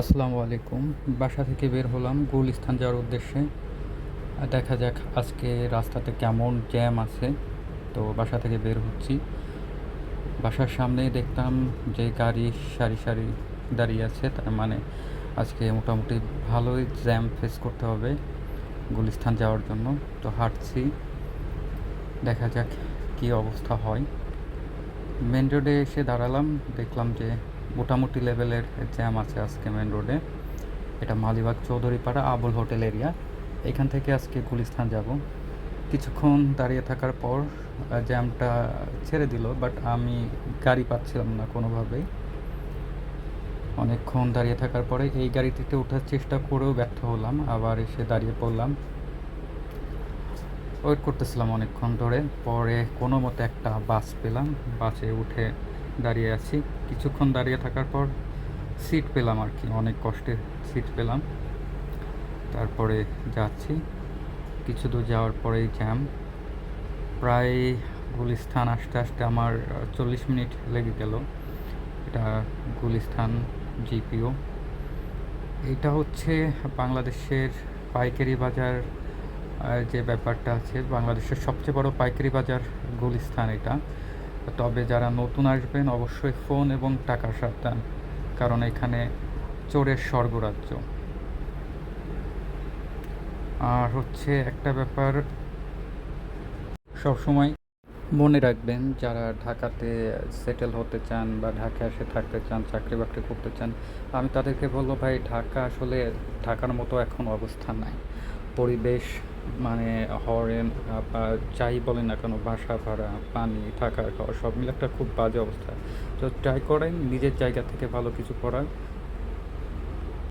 আসসালামু আলাইকুম। বাসা থেকে বের হলাম গুলিস্তান যাওয়ার উদ্দেশ্যে। দেখা যাক আজকে রাস্তাতে কেমন জ্যাম আছে। তো বাসা থেকে বের হচ্ছি। বাসার সামনেই দেখতাম যে গাড়ি সারি সারি দাঁড়িয়ে আছে। তার মানে আজকে মোটামুটি ভালোই জ্যাম ফেস করতে হবে গুলিস্তান যাওয়ার জন্য। তো হাঁটছি। দেখা যাক কী অবস্থা হয়। মেন রোডে এসে দাঁড়ালাম। দেখলাম যে মোটামুটি লেভেলের জ্যাম আছে আজকে মেন রোডে এটা মালিবাগ চৌধুরীপাড়া আবুল হোটেল এরিয়া এখান থেকে আজকে গুলিস্তান যাব। কিছুক্ষণ দাঁড়িয়ে থাকার পর জ্যামটা ছেড়ে দিল বাট আমি গাড়ি পাচ্ছিলাম না কোনোভাবেই। অনেকক্ষণ দাঁড়িয়ে থাকার পরে এই গাড়িটিতে ওঠার চেষ্টা করেও ব্যর্থ হলাম, আবার এসে দাঁড়িয়ে পড়লাম। ওয়েট করতেছিলাম অনেকক্ষণ ধরে, পরে কোনো মতে একটা বাস পেলাম। বাসে উঠে দাঁড়িয়ে আছি। কিছুক্ষণ দাঁড়িয়ে থাকার পর সিট পেলাম আর কি, অনেক কষ্টে সিট পেলাম। তারপরে যাচ্ছি। কিছু দূর যাওয়ার পরেই জ্যাম প্রায় গুলিস্থান আসতে আসতে আমার চল্লিশ মিনিট লেগে গেল। এটা গুলিস্থান জিপিও। এটা হচ্ছে বাংলাদেশের পাইকারি বাজার যে ব্যাপারটা আছে, বাংলাদেশের সবচেয়ে বড় পাইকারি বাজার গুলিস্থান এটা। তবে যারা নতুন আসবেন, অবশ্যই ফোন এবং টাকা সাবধান, কারণ এখানে চোরের স্বর্গরাজ্য। আর হচ্ছে একটা ব্যাপার, সবসময় মনে রাখবেন, যারা ঢাকাতে সেটেল হতে চান বা ঢাকায় এসে থাকতে চান চাকরি বাকরি করতে চান, আমি তাদেরকে বলব, ভাই, ঢাকা আসলে ঢাকার মতো এখন অবস্থা নাই। পরিবেশ মানে হরেন যাই বলেন না কেন, বাসা ভাড়া, পানি থাকা খাওয়া সব মিলে একটা খুব বাজে অবস্থা। তো ট্রাই করেন, নিজের জায়গা থেকে ভালো কিছু করার।